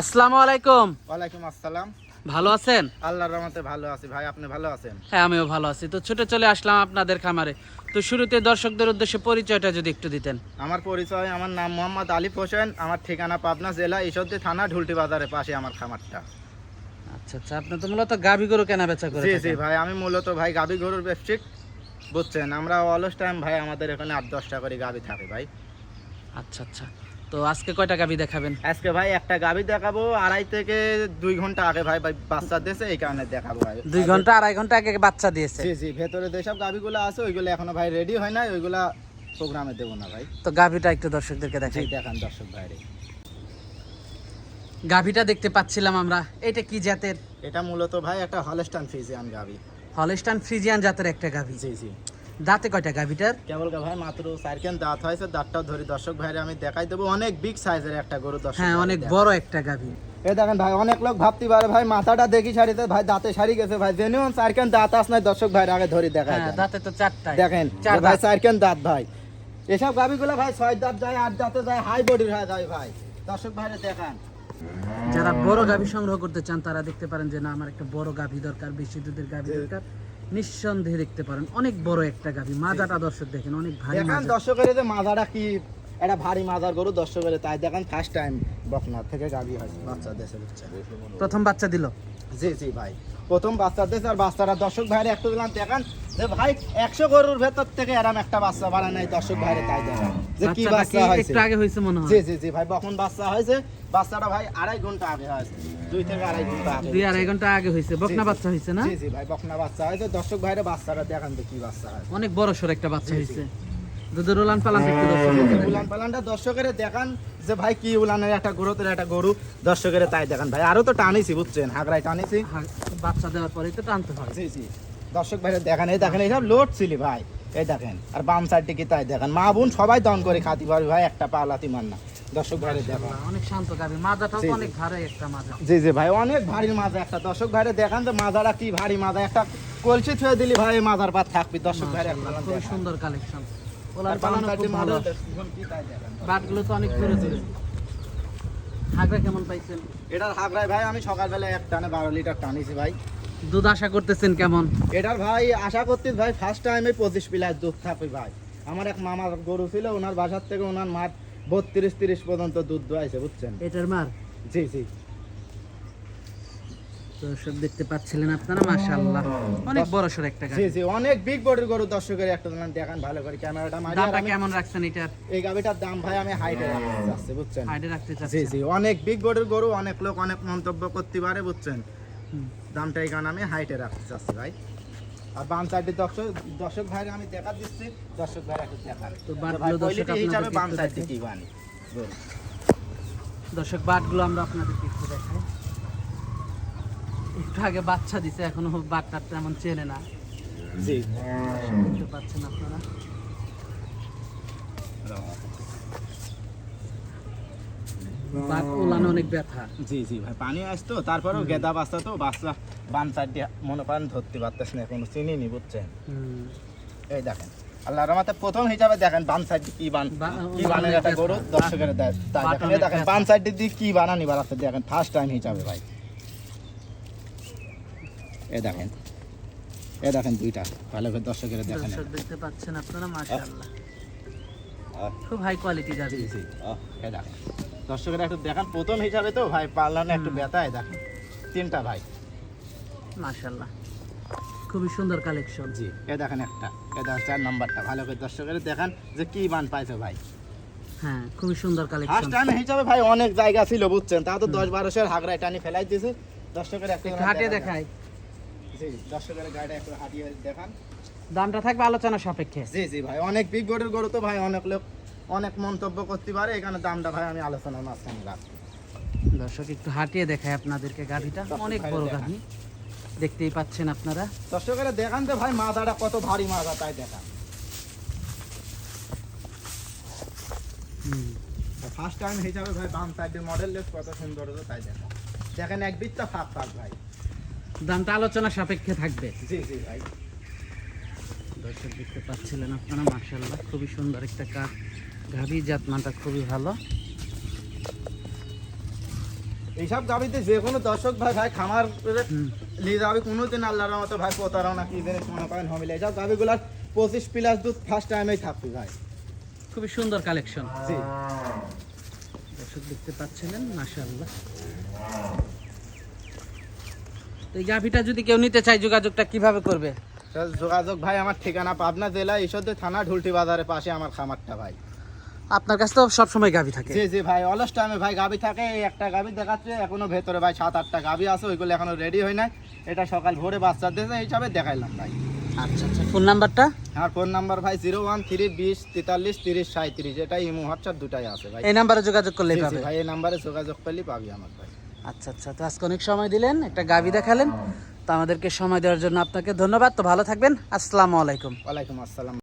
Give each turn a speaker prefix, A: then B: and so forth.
A: আসসালামু আলাইকুম।
B: ওয়ালাইকুম আসসালাম।
A: ভালো আছেন?
B: আল্লাহর রহমতে ভালো আছি। ভাই আপনি ভালো আছেন?
A: হ্যাঁ আমিও ভালো আছি। তো ছুটে চলে আসলাম আপনাদের খামারে। তো শুরুতে দর্শকদের উদ্দেশ্যে পরিচয়টা যদি একটু দিতেন।
B: আমার পরিচয় আমার নাম মোহাম্মদ আলিফ হোসেন। আমার ঠিকানা পাবনা জেলা ঈশ্বরদী থানা ঢুলটি বাজারের পাশে আমার খামারটা।
A: আচ্ছা আচ্ছা আপনি তো মূলত গাভী গরু কেনা বেচা করে
B: জি জি ভাই আমি মূলত ভাই গাবি গরুর ব্যবসায়িক বুঝছেন? আমরা অলস টাইম ভাই আমাদের এখানে আট দশটা করে গাবি থাকে ভাই।
A: আচ্ছা আচ্ছা। তো আজকে কয়টা গাভী দেখাবেন?
B: আজকে ভাই একটা গাবি দেখাবো আড়াই থেকে দুই ঘণ্টা আগে ভাই ভাই বাচ্চা দিয়েছে এই কারণে দেখাবো ভাই।
A: দুই ঘণ্টা আড়াই ঘণ্টা আগে বাচ্চা দিয়েছে।
B: জি জি ভেতরে যেসব গাবিগুলো আছে ওইগুলো এখনও ভাই রেডি হয় না ওইগুলা প্রোগ্রামে দেবো না ভাই।
A: তো গাভীটা একটু দর্শকদেরকে দেখাই।
B: দেখান দর্শক ভাইরে।
A: গাভীটা দেখতে পাচ্ছিলাম আমরা। এটা কি জাতের?
B: এটা মূলত ভাই একটা হলস্টান ফ্রিজিয়ান গাবি।
A: হলস্টান ফ্রিজিয়ান জাতের একটা গাভী
B: জি জি।
A: দাঁতে কয়টা গাভীটার
B: কেবল ভাই মাত্র চারকেন দাঁত হয়েছে দাঁতটাও ধরি। দর্শক ভাইরে আমি দেখাই দেবো অনেক বিগ সাইজের একটা গরু দর্শক
A: হ্যাঁ অনেক বড় একটা গাভী
B: এই দেখেন ভাই অনেক লোক ভাবতে পারে ভাই মাথাটা দেখি সারিতে ভাই দাঁতে সারি গেছে ভাই জেনুইন চারকেন দাঁত আস নাই দর্শক ভাইরে আগে ধরি দেখাই
A: হ্যাঁ দাঁতে তো চারটা
B: দেখেন ভাই। চারকেন দাঁত ভাই। এসব গাবিগুলো ভাই ছয় দাঁত যায় আট দাঁতে যায় হাই বডির হয়ে যায় ভাই। দর্শক ভাইরে দেখান।
A: যারা বড় গাভী সংগ্রহ করতে চান তারা দেখতে পারেন যে না আমার একটা বড় গাভী দরকার বেশি দুধের গাভী দরকার। নিঃসন্দেহে দেখতে পারেন। অনেক বড় একটা গাভী মাজাটা দর্শক দেখেন অনেক ভারী
B: দর্শকের যে মাজাটা কি এটা ভারী মাজার গরু দর্শকের তাই দেখেন ফার্স্ট টাইম বকনার থেকে গাবি হয়েছে বাচ্চা দেশে বুঝছেন
A: প্রথম বাচ্চা দিল?
B: জি জি ভাই। প্রথম বাচ্চা দিয়েছে আর বাচ্চারা দর্শক ভাইরে একটু দিলাম দেখান যে ভাই একশো গরুর ভেতর থেকে এরম একটা বাচ্চা বাড়া নাই দর্শক ভাইরে তাই দেখান। যে কি বাচ্চা হয়েছে?
A: একটু আগে হয়েছে মনে হয়।
B: জি জি জি ভাই কখন বাচ্চা হয়েছে। বাচ্চাটা ভাই আড়াই ঘণ্টা আগে হয়েছে। দুই থেকে আড়াই ঘণ্টা আগে
A: দুই আড়াই ঘণ্টা আগে হয়েছে। বকনা বাচ্চা হয়েছে না?
B: জি জি ভাই বকনা বাচ্চা হয়েছে। দর্শক ভাইরে বাচ্চাটা দেখান তো কি বাচ্চা হয়
A: অনেক বড় সর একটা বাচ্চা। হয়েছে। উলান পালান একটু দর্শক
B: উলান পালানটা দর্শকের দেখান যে ভাই কি উলানের একটা গরুতের একটা গরু। দর্শকের তাই দেখান ভাই। আরও তো টানিছি বুঝছেন? হাগড়ায় টানিছি।
A: বাচ্চা দেওয়ার পরে তো টানতে হয়।
B: জি জি। দর্শক ভাইরা দেখেন এই দেখেন এইসব লোড ছিলি ভাই। এই দেখেন আর বাম সাইডটি কি তাই দেখেন। মা বোন সবাই দন করে খাতি পারবে ভাই একটা পালাতি মান না। দর্শক ভাইরা দেখেন।
A: অনেক শান্ত মাজাটাও
B: জি।
A: অনেক ভারী একটা মাজা।
B: জি জি ভাই অনেক ভারী মাজা একটা। দর্শক ভাইরা দেখান তো মাজাটা কি ভারী মাজা। একটা কলসি ছুঁয়ে দিলি ভাই মাজার পাত থাকবি। দর্শক ভাইরা
A: খুবই সুন্দর কালেকশন ওলান পালানো খুব ভালো।
B: মডেল কি তাই দেখেন
A: বাটগুলো তো অনেক দূরে দূরে হাগরা কেমন পাইছেন?
B: এটার হাগড়ায় ভাই আমি সকালবেলা এক টানে বারো লিটার টানিছি ভাই।
A: দুধ আশা করতেছেন কেমন?
B: এটার ভাই আশা করতে ভাই ফার্স্ট টাইমে পঁচিশ পিলার দুধ থাকবে ভাই। আমার এক মামার গরু ছিল ওনার বাসার থেকে ওনার মাঠ বত্রিশ তিরিশ পর্যন্ত দুধ দোয়াইছে বুঝছেন?
A: এটার মার?
B: জি জি।
A: দেখতে পাচ্ছিলেন আপনারা মাশাআল্লাহ। অনেক বড় সর একটা
B: জি জি অনেক বিগ বডির গরু দর্শকের একটা দেখান ভালো করে ক্যামেরাটা মারি
A: দামটা কেমন রাখছেন এটার?
B: এই গাবিটার দাম ভাই আমি হাইটে রাখতে চাচ্ছি বুঝছেন?
A: হাইডে রাখতে
B: জি জি অনেক বিগ বডির গরু অনেক লোক অনেক মন্তব্য করতে পারে বুঝছেন? দামটা এই কারণে আমি হাইটে রাখতে চাচ্ছি ভাই। আর বাম সাইডে দর্শক দর্শক ভাইরে আমি দেখা দিচ্ছি দর্শক ভাইরা একটু দেখান।
A: তো
B: তো
A: বাটগুলো
B: ভাই
A: দর্শক
B: হিসাবে বাম
A: একটু
B: সাইডে
A: দেখাই।
B: কি বানি?
A: দর্শক বাটগুলো আমরা আপনাদেরকে একটু দেখাই। একটু আগে বাচ্চা দিছে এখনও বাটটা তেমন চেনে না।
B: জি।
A: পাচ্ছেন আপনারা? বাট ওলানো অনেক ব্যথা।
B: জি জি ভাই পানি আসতো তারপরেও গেদা বাচ্চা তো বাচ্চা বাম সাইড দিয়ে মনে ধরতে পারতেছ না চিনি নি বুঝছেন? এই দেখেন আল্লাহ রহমতে প্রথম হিসাবে দেখেন সাইড কি বান কি বানের একটা গরু? দর্শকের দেখেন। বাম সাইড দিয়ে কি বানানি বানাচ্ছে দেখেন ফার্স্ট টাইম হিসাবে ভাই। এই দেখেন। এই দেখেন দুইটা। ভালো করে দর্শকের দেখেন
A: দর্শক দেখতে পাচ্ছেন আপনারা মাশাআল্লাহ। খুব হাই কোয়ালিটি
B: জি দেখেন। দর্শকের একটু দেখান। প্রথম হিসাবে তো ভাই পাল্লানে একটু ব্যথায় দেখেন। তিনটা ভাই।
A: মাশাআল্লাহ। খুবই সুন্দর কালেকশন
B: জি এ দেখেন একটা। এ দেখেন চার নাম্বারটা। ভালো করে দর্শকের দেখান যে কি বান পাইছে ভাই।
A: হ্যাঁ খুবই সুন্দর কালেকশন
B: ফার্স্ট টাইম হিসাবে ভাই অনেক জায়গা ছিল বুঝছেন? তা তো দশ বারোশের হাগড়ায় টানি ফেলাই দিয়েছে। দর্শকের একটা
A: হাঁটিয়ে দেখাই।
B: জি দর্শকের গাড়িটা একটু হাঁটিয়ে দেখান।
A: দামটা থাকবে আলোচনা সাপেক্ষে।
B: জি জি ভাই অনেক বিগ গরুর গরু তো ভাই অনেক লোক অনেক মন্তব্য করতে পারে। এখানে দামটা ভাই আমি আলোচনার মাঝখানে
A: দর্শক একটু হাঁটিয়ে দেখায় আপনাদেরকে
B: দর্শক
A: অনেক বড়। গাভি দেখতেই পাচ্ছেন আপনারা।
B: দর্শকের দেখান তো ভাই মাথাটা কত ভারী মাথা তাই দেখান। ফার্স্ট টাইম হিসাবে ভাই বাম সাইডের মডেল লেস কত সুন্দর তাই দেখান। দেখেন এক বিত্তা ফাঁক ফাঁক ভাই।
A: দামটা আলোচনা সাপেক্ষে থাকবে।
B: জি জি ভাই।
A: দর্শক দেখতে পাচ্ছিলেন আপনারা মার্শাল্লাহ খুবই সুন্দর একটা কাঠ। গাভি জাতমানটা খুবই ভালো।
B: এইসব গাবিতে যে কোনো দর্শক ভাই ভাই খামার নিয়ে যাবে কোনোদিন আল্লাহর মতো ভাই প্রতারণা কি জিনিস মনে করেন হমিলে এইসব গাবিগুলার পঁচিশ প্লাস দুধ ফার্স্ট টাইমেই থাকবে ভাই।
A: খুবই সুন্দর কালেকশন
B: জি।
A: দর্শক দেখতে পাচ্ছিলেন মাশাআল্লাহ। তো এই গাভিটা যদি কেউ নিতে চায় যোগাযোগটা কীভাবে করবে?
B: যোগাযোগ ভাই আমার ঠিকানা পাবনা জেলা ঈশ্বরদের থানা ঢুলটি বাজারের পাশে আমার খামারটা ভাই।
A: আপনার কাছে তো সবসময় গাভি থাকে।
B: জি জি ভাই অলস টাইমে ভাই গাবি থাকে একটা গাবি দেখাচ্ছে এখনও ভেতরে ভাই সাত আটটা গাবি আছে ওইগুলো এখনও রেডি হয় নাই। এটা সকাল ভোরে বাচ্চা দিয়েছে হিসাবে দেখাইলাম ভাই।
A: আচ্ছা আচ্ছা ফোন নাম্বারটা
B: আমার ফোন নাম্বার ভাই জিরো ওয়ান থ্রি বিশ তেতাল্লিশ তিরিশ সাঁত্রিশ এটা ইমো হোয়াটসঅ্যাপ দুটাই আছে ভাই।
A: এই নাম্বারে যোগাযোগ
B: জি, ভাই এই নাম্বারে যোগাযোগ করলেই পাবি আমার ভাই।
A: আচ্ছা আচ্ছা। তো আজকে অনেক সময় দিলেন, একটা গাভি দেখালেন। তো আমাদেরকে সময় দেওয়ার জন্য আপনাকে ধন্যবাদ। তো ভালো থাকবেন। আসসালামু আলাইকুম।
B: ওয়ালাইকুম আসসালাম।